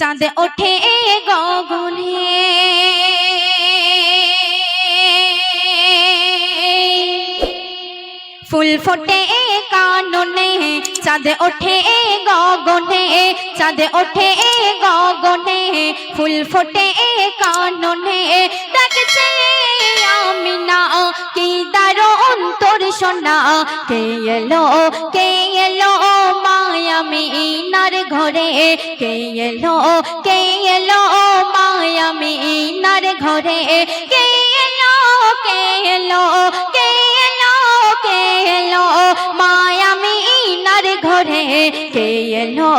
চাঁদ ওঠে গগনে। ফুল ফোটে কাননে, চাঁদ ওঠে গগনে, চাঁদ ওঠে গগনে। ফুল ফোটে কাননে, ডাকছে আমিনা, কি দারুণ তোর সোনা, কে এলো, কে ঘরে কে এলো কে এলো মায়ামিনার ঘরে। কে এলো কে এলো কে এলো কে এলো মায়ামিনার ঘরে। কে এলো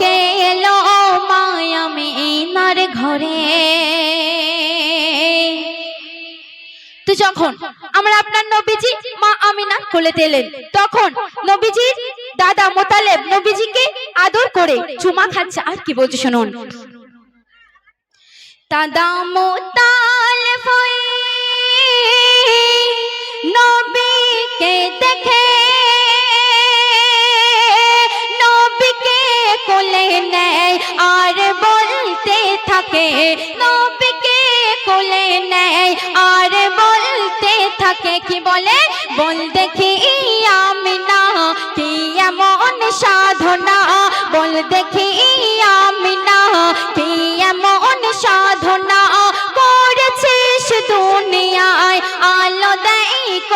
কে এলো মায়ামিনার ঘরে। তো যখন আমরা আপনার নবীজি মা আমিনা কোলেতে তেলেন তখন নবীজির দাদা মোতালেব নবীজিকে আদর করে চুমা খাচ্ছে। আর কি বলছে শুনুন। দাদা মোতালেব নবীকে দেখে, নবীকে কোলে নেয় আর বলতে থাকে, নবীকে কোলে নেয় আর বলতে থাকে। কি বলে? বল দেখি আমি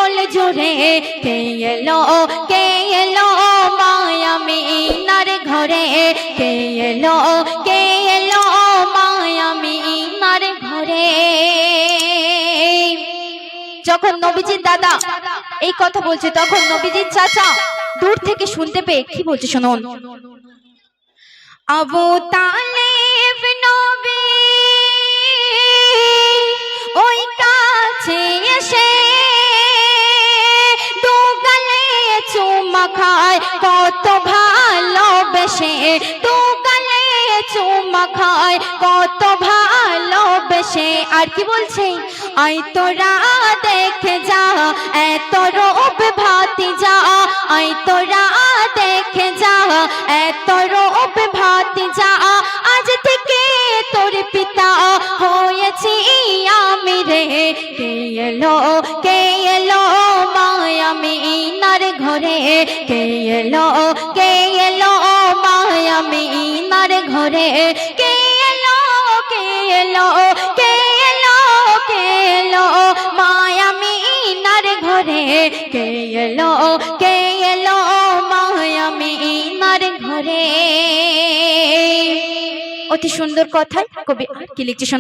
কল জুড়ে, কে এলো কে এলো মায়ামিনার ঘরে? কে এলো কে এলো মায়ামিনার ঘরে? যখন নবীজির দাদা এই কথা বলছে, তখন নবীজির চাচা দূর থেকে শুনতে পেয়ে কি বলছে শুনুন? আবু তালেব কত ভালোবেসে দুগালে চুমা খায়, কত ভালোবেসে। আর কি বলছে? আই তোরা দেখে যা, এত কে এলো কে এলো মায়ামিনার ঘরে। কে এলো কে এলো কে এলো কে এলো মায়ামিনার ঘরে। কে এলো কে এলো মায়ামিনার ঘরে। অতি সুন্দর কথায় কবি কি লিখছে।